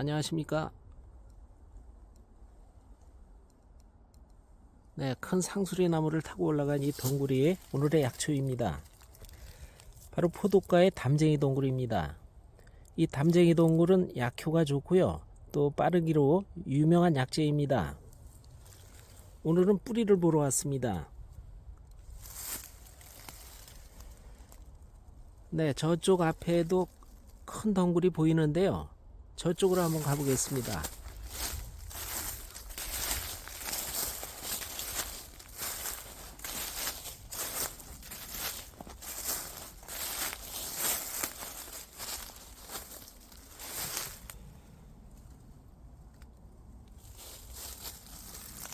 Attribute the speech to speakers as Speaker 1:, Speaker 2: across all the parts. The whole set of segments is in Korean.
Speaker 1: 안녕하십니까? 네, 큰 상수리 나무를 타고 올라간 이 동굴이 오늘의 약초입니다. 바로 포도과의 담쟁이 동굴입니다. 이 담쟁이 동굴은 약효가 좋고요. 또 빠르기로 유명한 약재입니다. 오늘은 뿌리를 보러 왔습니다. 네, 저쪽 앞에도 큰 덩굴이 보이는데요. 저쪽으로 한번 가보겠습니다.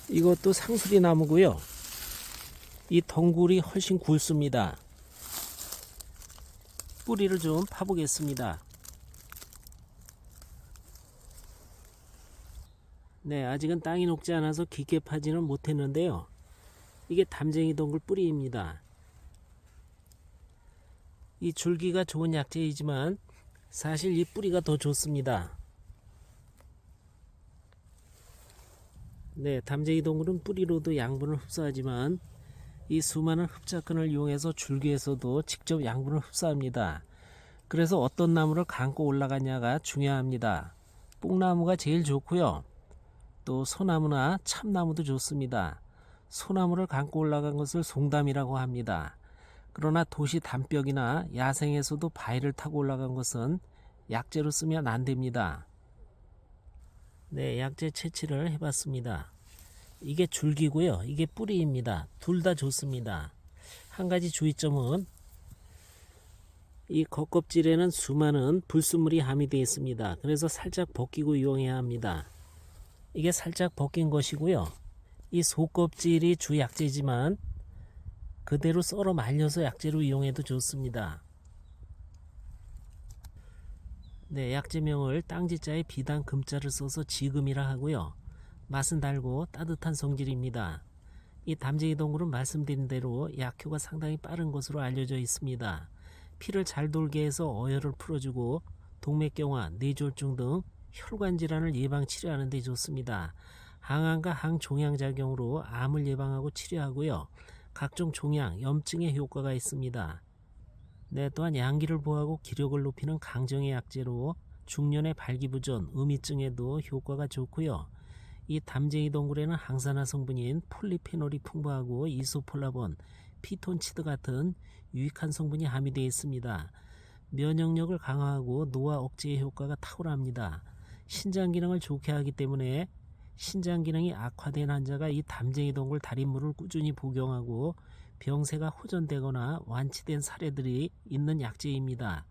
Speaker 1: 이것도 상수리 나무고요. 이 덩굴이 훨씬 굵습니다. 뿌리를 좀 파보겠습니다. 네, 아직은 땅이 녹지 않아서 깊게 파지는 못했는데요. 이게 담쟁이 동굴 뿌리입니다. 이 줄기가 좋은 약재이지만 사실 이 뿌리가 더 좋습니다. 네, 담쟁이 동굴은 뿌리로도 양분을 흡수하지만 이 수많은 흡착근을 이용해서 줄기에서도 직접 양분을 흡수합니다. 그래서 어떤 나무를 감고 올라가냐가 중요합니다. 뽕나무가 제일 좋고요. 또 소나무나 참나무도 좋습니다. 소나무를 감고 올라간 것을 송담이라고 합니다. 그러나 도시 담벽이나 야생에서도 바위를 타고 올라간 것은 약재로 쓰면 안 됩니다. 네, 약재 채취를 해봤습니다. 이게 줄기고요. 이게 뿌리입니다. 둘 다 좋습니다. 한 가지 주의점은 이 겉껍질에는 수많은 불순물이 함유되어 있습니다. 그래서 살짝 벗기고 이용해야 합니다. 이게 살짝 벗긴 것이고요. 이 속껍질이 주 약재지만 그대로 썰어 말려서 약재로 이용해도 좋습니다. 네, 약재명을 땅지자에 비단 금자를 써서 지금이라 하고요. 맛은 달고 따뜻한 성질입니다. 이 담쟁이 동굴은 말씀드린 대로 약효가 상당히 빠른 것으로 알려져 있습니다. 피를 잘 돌게 해서 어혈을 풀어주고 동맥경화, 뇌졸중 등 혈관 질환을 예방 치료하는 데 좋습니다. 항암과 항종양 작용으로 암을 예방하고 치료하고요. 각종 종양, 염증에 효과가 있습니다. 네, 또한 양기를 보호하고 기력을 높이는 강정의 약재로 중년의 발기부전, 음이증에도 효과가 좋고요. 이 담쟁이 동굴에는 항산화 성분인 폴리페놀이 풍부하고 이소폴라본, 피톤치드 같은 유익한 성분이 함유되어 있습니다. 면역력을 강화하고 노화 억제의 효과가 탁월합니다. 신장 기능을 좋게 하기 때문에 신장 기능이 악화된 환자가 이 담쟁이 동굴 달인물을 꾸준히 복용하고 병세가 호전되거나 완치된 사례들이 있는 약재입니다.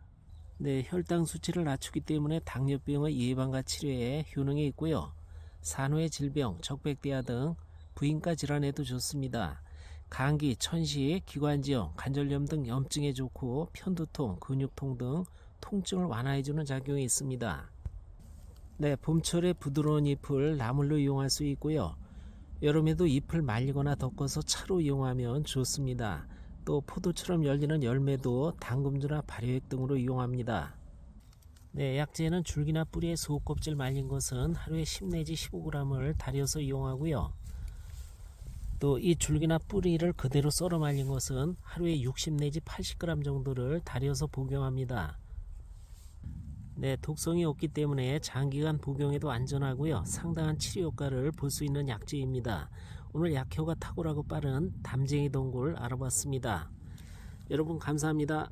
Speaker 1: 네, 혈당 수치를 낮추기 때문에 당뇨병의 예방과 치료에 효능이 있고요. 산후의 질병, 적백대화 등 부인과 질환에도 좋습니다. 감기, 천식, 기관지염, 관절염 등 염증에 좋고 편두통, 근육통 등 통증을 완화해주는 작용이 있습니다. 네, 봄철에 부드러운 잎을 나물로 이용할 수 있고요. 여름에도 잎을 말리거나 덮어서 차로 이용하면 좋습니다. 또 포도처럼 열리는 열매도 당금주나 발효액 등으로 이용합니다. 네, 약재는 줄기나 뿌리에 속껍질 말린 것은 하루에 10 내지 15g을 달여서 이용하고요. 또 이 줄기나 뿌리를 그대로 썰어 말린 것은 하루에 60 내지 80g 정도를 달여서 복용합니다. 네, 독성이 없기 때문에 장기간 복용해도 안전하고요. 상당한 치료 효과를 볼 수 있는 약재입니다. 오늘 약효가 탁월하고 빠른 담쟁이 동굴 알아봤습니다. 여러분 감사합니다.